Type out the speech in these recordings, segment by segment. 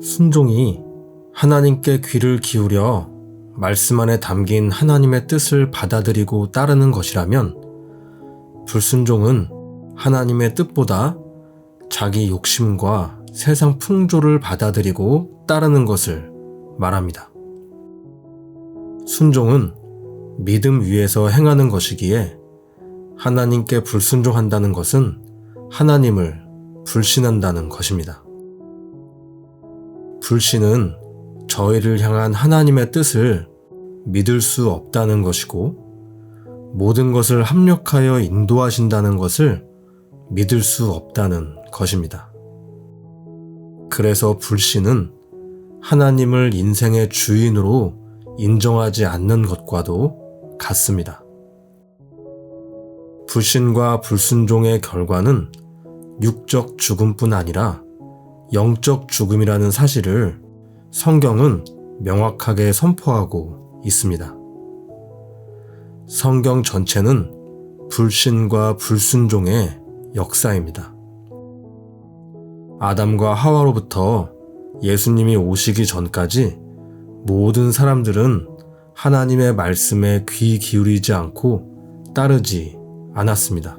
순종이 하나님께 귀를 기울여 말씀 안에 담긴 하나님의 뜻을 받아들이고 따르는 것이라면 불순종은 하나님의 뜻보다 자기 욕심과 세상 풍조를 받아들이고 따르는 것을 말합니다. 순종은 믿음 위에서 행하는 것이기에 하나님께 불순종한다는 것은 하나님을 불신한다는 것입니다. 불신은 저희를 향한 하나님의 뜻을 믿을 수 없다는 것이고 모든 것을 합력하여 인도하신다는 것을 믿을 수 없다는 것입니다. 그래서 불신은 하나님을 인생의 주인으로 인정하지 않는 것과도 같습니다. 불신과 불순종의 결과는 육적 죽음뿐 아니라 영적 죽음이라는 사실을 성경은 명확하게 선포하고 있습니다. 성경 전체는 불신과 불순종의 역사입니다. 아담과 하와로부터 예수님이 오시기 전까지 모든 사람들은 하나님의 말씀에 귀 기울이지 않고 따르지 않았습니다.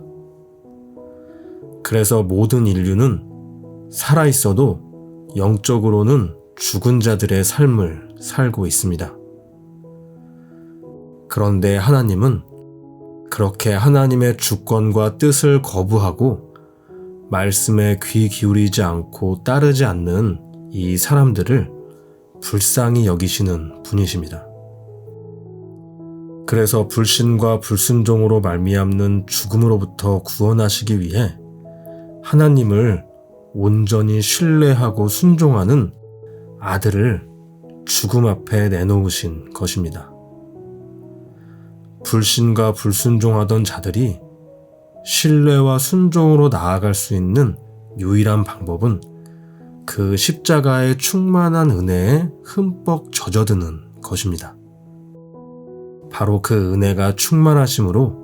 그래서 모든 인류는 살아 있어도 영적으로는 죽은 자들의 삶을 살고 있습니다. 그런데 하나님은 그렇게 하나님의 주권과 뜻을 거부하고 말씀에 귀 기울이지 않고 따르지 않는 이 사람들을 불쌍히 여기시는 분이십니다. 그래서 불신과 불순종으로 말미암는 죽음으로부터 구원하시기 위해 하나님을 온전히 신뢰하고 순종하는 아들을 죽음 앞에 내놓으신 것입니다. 불신과 불순종하던 자들이 신뢰와 순종으로 나아갈 수 있는 유일한 방법은 그 십자가의 충만한 은혜에 흠뻑 젖어드는 것입니다. 바로 그 은혜가 충만하심으로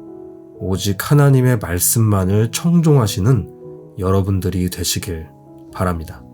오직 하나님의 말씀만을 청종하시는 여러분들이 되시길 바랍니다.